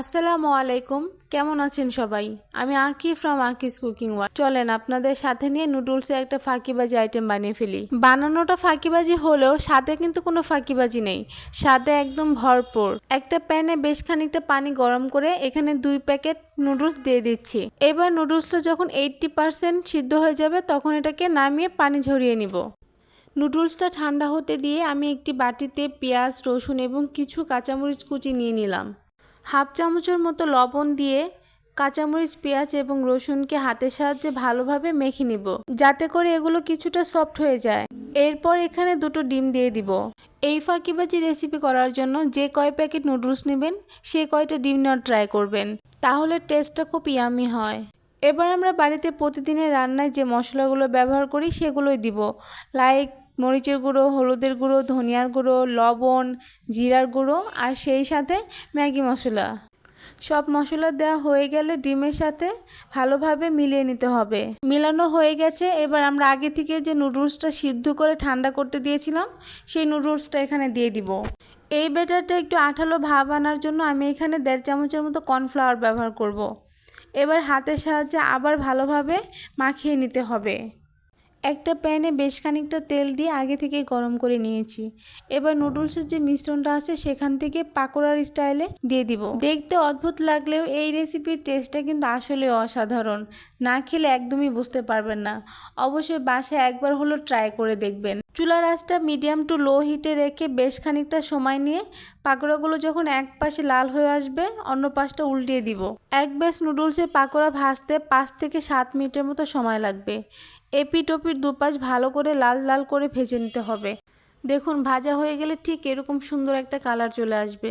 আসসালামু আলাইকুম। কেমন আছেন সবাই? আমি আঁকি ফ্রম আঁকিস কুকিং ওয়ার চলেন, আপনাদের সাথে নিয়ে নুডলসের একটা ফাঁকিবাজি আইটেম বানিয়ে ফেলি। বানানোটা ফাঁকিবাজি হলেও স্বাদে কিন্তু কোনো ফাঁকিবাজি নেই। স্বাদে একদম ভরপুর। একটা প্যানে বেশ খানিকটা পানি গরম করে এখানে দুই প্যাকেট নুডলস দিয়ে দিচ্ছি। এবার নুডলসটা যখন এইটটি পার্সেন্ট সিদ্ধ হয়ে যাবে, তখন এটাকে নামিয়ে পানি ঝরিয়ে নিব। নুডলসটা ঠান্ডা হতে দিয়ে আমি একটি বাটিতে পেঁয়াজ, রসুন এবং কিছু কাঁচামরিচ কুচি নিয়ে নিলাম। হাফ চামচের মতো লবণ দিয়ে কাঁচামরিচ, পেঁয়াজ এবং রসুনকে হাতের সাহায্যে ভালোভাবে মেখে নিব, যাতে করে এগুলো কিছুটা সফট হয়ে যায়। এরপর এখানে দুটো ডিম দিয়ে দিব। এই ফাঁকিবাজি রেসিপি করার জন্য যে কয় প্যাকেট নুডলস নেবেন, সে কয়টা ডিম নেওয়ার ট্রাই করবেন, তাহলে টেস্টটা খুব ইয়ামি হয়। এবার আমরা বাড়িতে প্রতিদিনের রান্নায় যে মশলাগুলো ব্যবহার করি, সেগুলোই দিব, লাইক মরিচের গুঁড়ো, হলুদের গুঁড়ো, ধনিয়ার গুঁড়ো, লবণ, জিরার গুঁড়ো আর সেই সাথে ম্যাগি মশলা। সব মশলা দেওয়া হয়ে গেলে ডিমের সাথে ভালোভাবে মিলিয়ে নিতে হবে। মিলানো হয়ে গেছে, এবার আমরা আগে থেকে যে নুডলসটা সিদ্ধ করে ঠান্ডা করতে দিয়েছিলাম, সেই নুডলসটা এখানে দিয়ে দিব। এই ব্যাটারটা একটু আঠালো ভাব আনার জন্য আমি এখানে দেড় চামচের মতো কর্নফ্লাওয়ার ব্যবহার করব। এবার হাতের সাহায্যে আবার ভালোভাবে মাখিয়ে নিতে হবে। একটা প্যানে বেশ খানিকটা তেল দিয়ে আগে থেকে গরম করে নিয়েছি। এবার নুডলসের যে মিশ্রণটা আছে সেখান থেকে পাকোড়ার স্টাইলে দিয়ে দিব। দেখতে অদ্ভুত লাগলেও এই রেসিপির টেস্টটা কিন্তু আসলে অসাধারণ। না খেলে একদমই বুঝতে পারবেন না। অবশ্যই বাসায় একবার হলো ট্রাই করে দেখবেন। চুলার আঁচটা মিডিয়াম টু লো হিটে রেখে বেশ খানিকটা সময় নিয়ে পাকোড়াগুলো যখন এক পাশে লাল হয়ে আসবে, অন্য পাশটা উল্টিয়ে দিব। এক ব্যাস নুডলসের পাকোড়া ভাজতে পাঁচ থেকে সাত মিনিটের মতো সময় লাগবে। এপিট ওপিট দুপাশ ভালো করে লাল লাল করে ভেজে নিতে হবে। দেখুন, ভাজা হয়ে গেলে ঠিক এরকম সুন্দর একটা কালার চলে আসবে।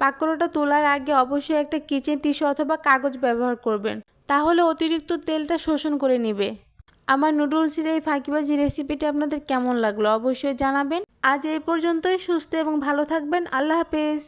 পাকোড়াটা তোলার আগে অবশ্যই একটা কিচেন টিস্যু অথবা কাগজ ব্যবহার করবেন। তাহলে অতিরিক্ত তেলটা শোষণ করে নেবে। আমার নুডলসের এই ফাঁকিবাজি রেসিপিটি আপনাদের কেমন লাগল অবশ্যই জানাবেন। আজ এই পর্যন্তই, সুস্থ এবং ভালো থাকবেন। আল্লাহ হাফেজ।